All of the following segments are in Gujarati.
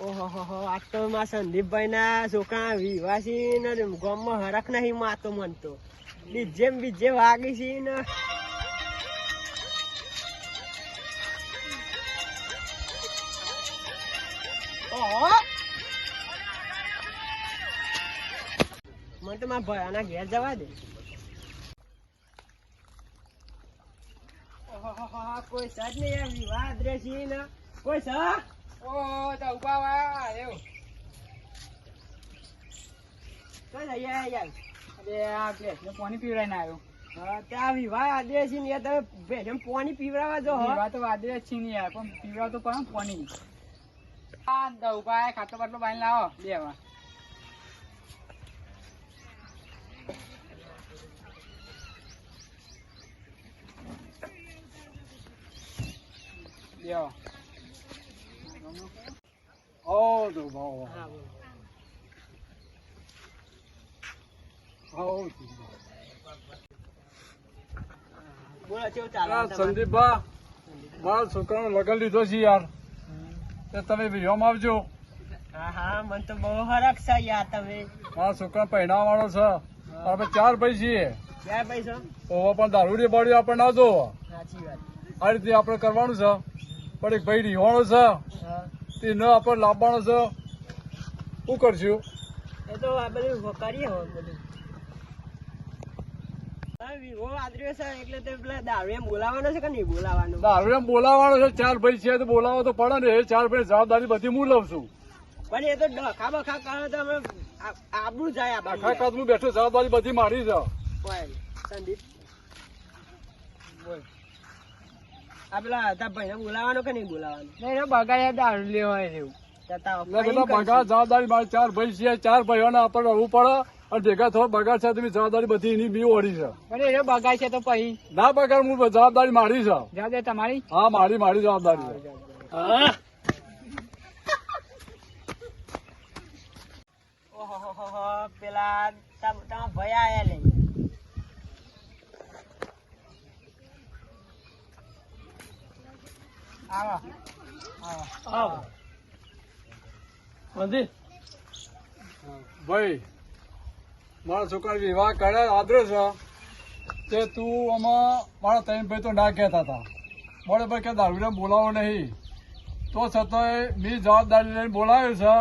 ઓહો માં સંદીપભાઈ ના છોકરા વિવાસી ને ગામમાં હરખ નહીં માં તો મન તો બીજે બીજે વાગી છે ને. મને તો મારા ભયાના ઘેર જવા દે. કોઈ સજ નહીં વિવાદ દ્રેસી ને. કોઈ સહ ઓ તો ઊભા વા એવ. કઈ જઈએ યાર અરે આ ભેંસને પાણી પીવડાઈને આવ્યો. હા, ત્યાં વિવાહ આદિવાસી ને તમે ભેજમ પાણી પીવડાવવા જો હો. તો વાદળે જ છીની યાર પણ પીવડાવ તો પણ પાણી. આ તો ઊભા ખાટલો બાટલો બાંધી લાવો. લ્યો ઓ તો the ball. બોલો. આવો બોલો કેવું ચાલે આ તમારે? છોકરાનો લગન લીધો છે યાર. તે તમે વિડીયોમાં આવજો. હા હા મને તો બહુ હરખ છે યાર તમે. મારા છોકરા પહેણા વાળો છે. આપણે ચાર ભાઈ છીએ પૈસો? ઓવા પણ દારૂડી બાળી આપણે ના જો સાચી વાત. આ રીતે આપણે કરવાનું છે. પણ એક ભાઈ રીવાણો છે. હા. તે ન આપણે લાવવાનો છે શું કરશું? એ તો આ બધું કરીએ હવે બધું. બોલાવાનો છે કે નહીં બોલાવાનો દારૂ એમ બોલાવવાનો છે ચાર ભાઈ છે તો બોલાવો તો પડે ને એ ચાર ભાઈ જવાબદારી બધી હું લઉં છું. પણ એ તો ડખા બખા કરો તો અમે આ- આબરૂ જાય આપણને. કદનું બેઠું જવાબદારી બધી મારી છે. સંદીપ. બોલ આ પેલા બોલાવાનો કે નહીં બોલાવાનો નહીં બગાડ્યા દારૂ એવું. જવાબદારી મારી ચાર ભાઈ છે ચાર ભાઈઓને આપણે રહેવું પડે. અને ભેગા થવા બગાડ છે તમે જવાબદારી બધી એની બી ઓળી છે. પણ એ બગાડ છે તો પછી. ના બગાડ હું જવાબદારી મારી છે. જવાબદારી તમારી? હા મારી મારી જવાબદારી છે. પેલા તમ- તમારા આવો. આવો. મંદિર? ભાઈ, મારા છોકરા વિવાહ કર્યા આદરે છે. તે તું આમાં, મારા ત્રણ ભાઈ તો ના કહેતા હતા. મોડે ભાઈ કે દારૂને બોલાવો નહીં. તો છતાંય મેં જવાબદારી લઈને બોલાવ્યો છે.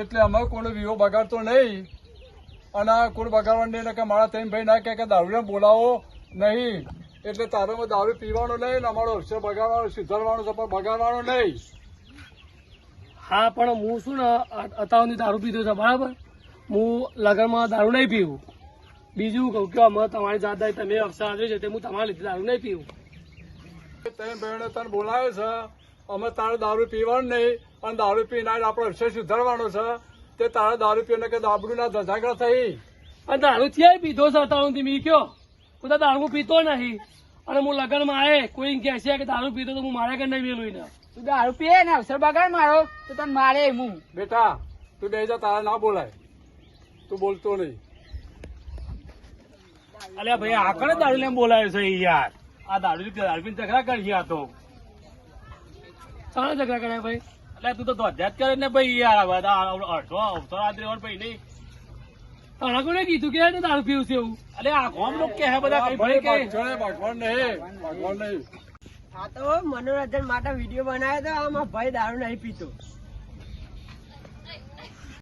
એટલે અમે કોઈ વિવો બગાડતો નહીં. અને કોઈ બગાડવા નહીં કે મારા ત્રણ ભાઈ ના કહે કે દારૂને બોલાવો નહીં. એટલે તારામાં દારૂ પીવાનો નહીં અમારો અક્ષર બગાડવાનો સુધારવાનો છે પણ બગાડવાનો નહીં. હા પણ હું શું ને અત્યારની દારૂ પીધો છે બરાબર? હું લગનમાં દારૂ નહીં પીવું. બીજું કહું કે અમે તમારી જાતદારી તમે અક્ષર આવ્યો છે તે હું તમારા લીધે દારૂ નહીં પીવું. તમે બહેને તને બોલાવ્યો છે અમે તારે દારૂ પીવાનું નહીં અને દારૂ પીને આજ આપણો અક્ષર સુધારવાનો છે તે તારે દારૂ પીને કે દાબડું ના ધજાગરા થઈ? અને દારૂ થયા પીધો છે અત્યારથી મી કયો? હું તો દારૂ પીતો નહીં. અને હું લગનમાં આવે કોઈ કહે છે કે દારૂ પીતો તો હું મારે કે નહીં મેલું ને તું દારૂ પીએ ને અવસર બગાડ મારો તો તને મારે હું. બેટા તું બે તારા ના બોલાય. તું બોલતો નહીં. અલ્યા ભાઈ આ કણે દારૂ લેમ બોલાયો છે યાર? આ દારૂ દારૂ પીને ઝઘડા કરી આ તો. ચાલો ઝઘડા કર્યા ભાઈ? એટલે તું તો ધોધ્યા જ કરે ને ભાઈ યાર અડધો અવસર આદરે ભાઈ નહીં તારા કોને કીધું કે દારૂ પીવું છે એવું. અલે આ કોમ લોકો કે બધા કઈ કે. ભગવાન નહીં ભગવાન નહીં. આ તો મનોરંજન માટે વીડિયો બનાવ્યો તો આમાં ભાઈ દારૂ નહીં પીતો.